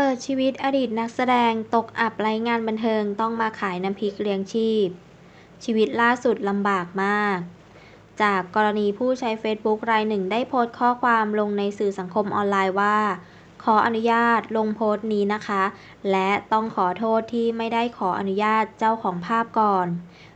ปิดชีวิตอดีตนักแสดงตกอับไร้งานบันเทิงต้องมาขายน้ำพริกเลี้ยงชีพ ชีวิตล่าสุดลำบากมาก จากกรณีผู้ใช้ Facebook รายหนึ่งได้โพสต์ข้อความลงในสื่อสังคมออนไลน์ว่า ขออนุญาตลงโพสต์นี้นะคะ และต้องขอโทษที่ไม่ได้ขออนุญาตเจ้าของภาพก่อน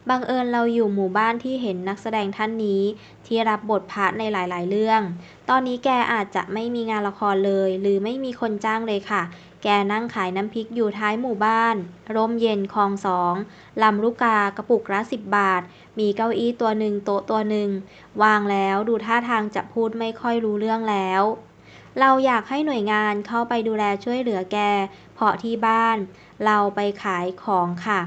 บังเอิญเราอยู่หมู่บ้านที่เห็นนักแสดงท่านนี้ ที่รับบทพระในหลายๆ เรื่อง ตอนนี้แกอาจจะไม่มีงานละครเลย หรือไม่มีคนจ้างเลยค่ะ แกนั่งขายน้ำพริกอยู่ท้ายหมู่บ้าน ร่มเย็นคลองสองลำลูกกากระปุกละสิบบาท มีเก้าอี้ตัวหนึ่งโต๊ะตัวหนึ่งวางแล้วดูท่าทางจะพูดไม่ค่อยรู้เรื่องแล้ว เราอยากให้หน่วยงานเข้าไปดูแลช่วยเหลือแก เพราะที่บ้าน เราไปขายของค่ะ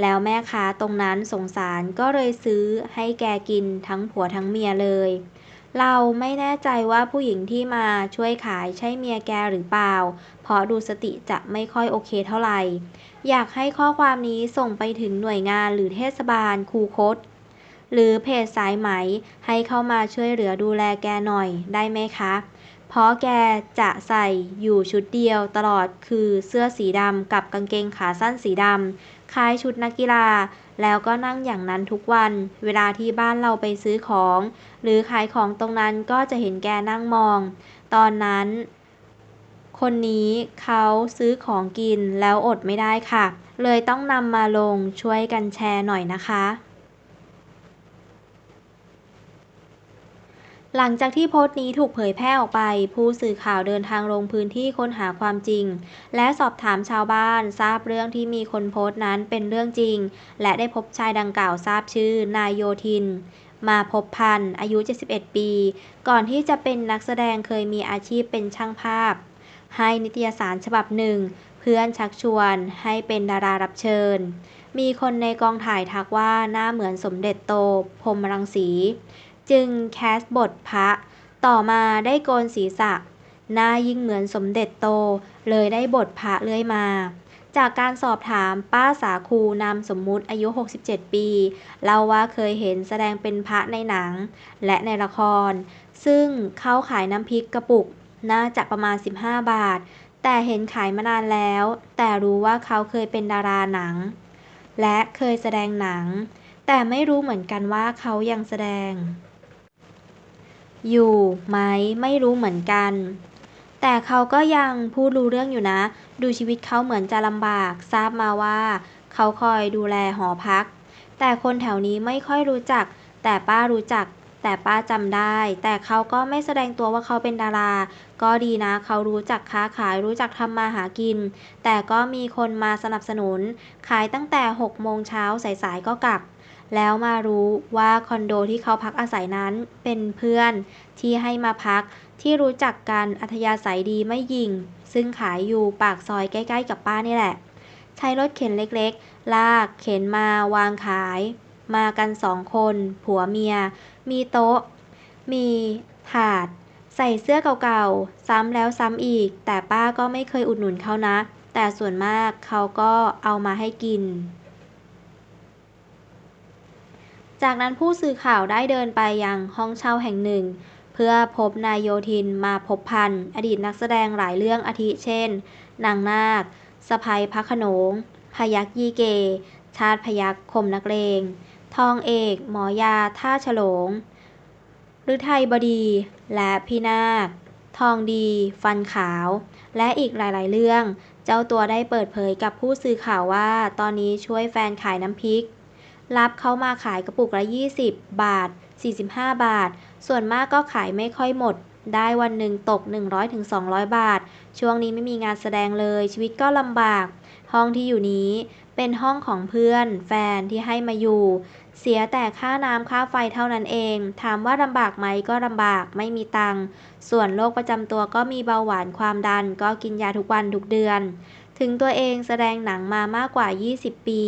แล้วแม่ค้าตรงนั้นสงสารก็เลยซื้อให้แกกินทั้งผัวทั้งเมียเลย เราไม่แน่ใจว่าผู้หญิงที่มาช่วยขายใช่เมียแกหรือเปล่า เพราะดูสติจะไม่ค่อยโอเคเท่าไหร่ อยากให้ข้อความนี้ส่งไปถึงหน่วยงานหรือเทศบาลคูคตหรือเพจสายไหมให้เข้ามาช่วยเหลือดูแลแกหน่อยได้ไหมคะ เพราะแกจะใส่อยู่ชุดเดียวตลอดคือเสื้อสีดำกับกางเกงขาสั้นสีดำ คล้ายชุดนักกีฬา แล้วก็นั่งอย่างนั้นทุกวัน เวลาที่บ้านเราไปซื้อของ หรือขายของตรงนั้นก็จะเห็นแกนั่งมอง ตอนนั้น คนนี้เขาซื้อของกินแล้วอดไม่ได้ค่ะ เลยต้องนำมาลงช่วยกันแชร์หน่อยนะคะ หลังจากที่โพสต์นี้ถูกเผยแพร่ออกไป ผู้สื่อข่าวเดินทางลงพื้นที่ค้นหาความจริง และสอบถามชาวบ้าน ทราบเรื่องที่มีคนโพสต์นั้นเป็นเรื่องจริง และได้พบชายดังกล่าวทราบชื่อ นายโยธิน มาพบพันธ์อายุ 71 ปี ก่อนที่จะเป็นนักแสดงเคยมีอาชีพเป็นช่างภาพ ให้นิตยสารฉบับหนึ่ง เพื่อนชักชวนให้เป็นดารารับเชิญ มีคนในกองถ่ายทักว่าหน้าเหมือนสมเด็จโตพรหมรังสี จึงแคสบทพระ ต่อมาได้โกนศีรษะ หน้ายิ่งเหมือนสมเด็จโต เลยได้บทพระเลื่อยมา จากการสอบถามป้าสาคูนามสมมุติอายุ 67 ปีเล่าว่าเคยเห็นแสดงเป็นพระในหนัง และในละคร ซึ่งเขาขายน้ำพริกกระปุก น่าจะประมาณ 15 บาท แต่เห็นขายมานานแล้ว แต่รู้ว่าเขาเคยเป็นดาราหนัง และเคยแสดงหนังแต่ไม่รู้เหมือนกันว่าเขายังแสดง อยู่ไหมไม่รู้เหมือนกัน แต่เขาก็ยังพูดรู้เรื่องอยู่นะ ดูชีวิตเขาเหมือนจะลำบาก ทราบมาว่า เขาคอยดูแลหอพัก แต่คนแถวนี้ไม่ค่อยรู้จัก แต่ป้ารู้จัก แต่ป้าจำได้ แต่เขาก็ไม่แสดงตัวว่าเขาเป็นดารา ก็ดีนะ เขารู้จักค้าขายรู้จักทำมาหากิน แต่ก็มีคนมาสนับสนุน ขายตั้งแต่6โมงเช้าสายๆก็กลับ แล้วมารู้ว่าคอนโดที่เขาพักอาศัยนั้นเป็นเพื่อนที่ให้มาพักที่รู้จักกันอัธยาศัยดีไม่ยิง ซึ่งขายอยู่ปากซอยใกล้ๆกับป้านี่แหละ ใช้รถเข็นเล็กๆ ลากเข็นมาวางขาย มากันสองคน ผัวเมีย มีโต๊ะ มีถาด ใส่เสื้อเก่าๆ ซ้ำแล้วซ้ำอีก แต่ป้าก็ไม่เคยอุดหนุนเขานะ แต่ส่วนมากเขาก็เอามาให้กิน จากนั้นผู้สื่อข่าวได้เดินไปยังห้องเช่าแห่งหนึ่ง เพื่อพบนายโยธินมาพบพันธ์อดีตนักแสดงหลายเรื่องอาทิเช่น นางนาคสะพายพระขนง พยักยี่เก ชาติพยักคมนักเลง ทองเอก หมอยาท่าฉลงฤทัยบดี และพี่นาค ทองดี ฟันขาว และอีกหลาย ๆ เรื่อง เจ้าตัวได้เปิดเผยกับผู้สื่อข่าวว่า ตอนนี้ช่วยแฟนขายน้ำพริก รับเขามาขายกระปุกละ 20 บาท 45 บาท ส่วนมากก็ขายไม่ค่อยหมด ได้วันหนึ่งตก 100-200 บาท ช่วงนี้ไม่มีงานแสดงเลย ชีวิตก็ลำบาก ห้องที่อยู่นี้เป็นห้องของเพื่อน แฟนที่ให้มาอยู่ เสียแต่ค่าน้ำค่าไฟเท่านั้นเอง ถามว่าลำบากไหมก็ลำบากไม่มีตังค์ส่วนโรคประจำตัวก็มีเบาหวานความดัน ก็กินยาทุกวันทุกเดือน ถึงตัวเองแสดงหนังมามากกว่า 20 ปี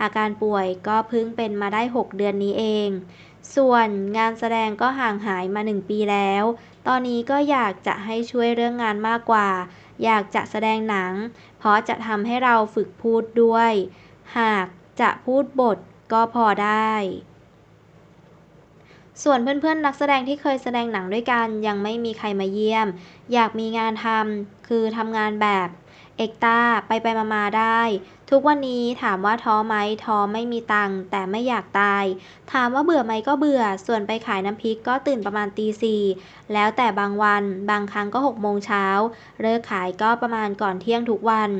อาการป่วยก็เพิ่งเป็นมาได้ 6 เดือนนี้เอง ส่วนงานแสดงก็ห่างหายมา 1 ปีแล้ว ตอนนี้ก็อยากจะให้ช่วยเรื่องงานมากกว่า อยากจะแสดงหนัง เพราะจะทำให้เราฝึกพูดด้วย หากจะพูดบทก็พอได้ส่วนเพื่อนๆ นักแสดงที่เคยแสดงหนังด้วยกัน ยังไม่มีใครมาเยี่ยม อยากมีงานทำคือทำงานแบบ เอกตาไปไปมามาได้ ทุกวันนี้ถามว่าท้อไหมท้อไม่มีตังค์แต่ไม่อยากตาย ถามว่าเบื่อไหมก็เบื่อ ส่วนไปขายน้ำพริกก็ตื่นประมาณตีสี่แล้วแต่บางวันบางครั้งก็หกโมงเช้าเลิกขายก็ประมาณก่อนเที่ยงทุกวัน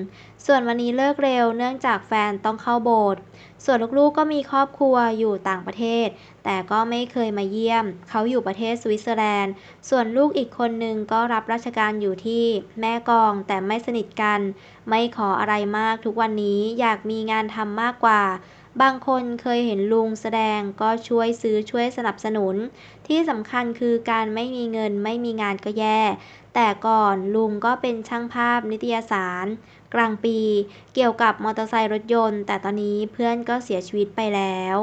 ส่วนวันนี้เลิกเร็วเนื่องจากแฟนต้องเข้าโบสถ์ ส่วนลูกๆก็มีครอบครัวอยู่ต่างประเทศ แต่ก็ไม่เคยมาเยี่ยม เขาอยู่ประเทศสวิตเซอร์แลนด์ ส่วนลูกอีกคนนึงก็รับราชการอยู่ที่แม่กองแต่ไม่สนิทกัน ไม่ขออะไรมากทุกวันนี้อยากมีงานทำมากกว่าบางคนเคยเห็นลุงแสดงก็ช่วยซื้อช่วยสนับสนุน ที่สำคัญคือการไม่มีเงินไม่มีงานก็แย่ แต่ก่อนลุงก็เป็นช่างภาพนิตยสาร กลางปี เกี่ยวกับมอเตอร์ไซค์รถยนต์ แต่ตอนนี้เพื่อนก็เสียชีวิตไปแล้ว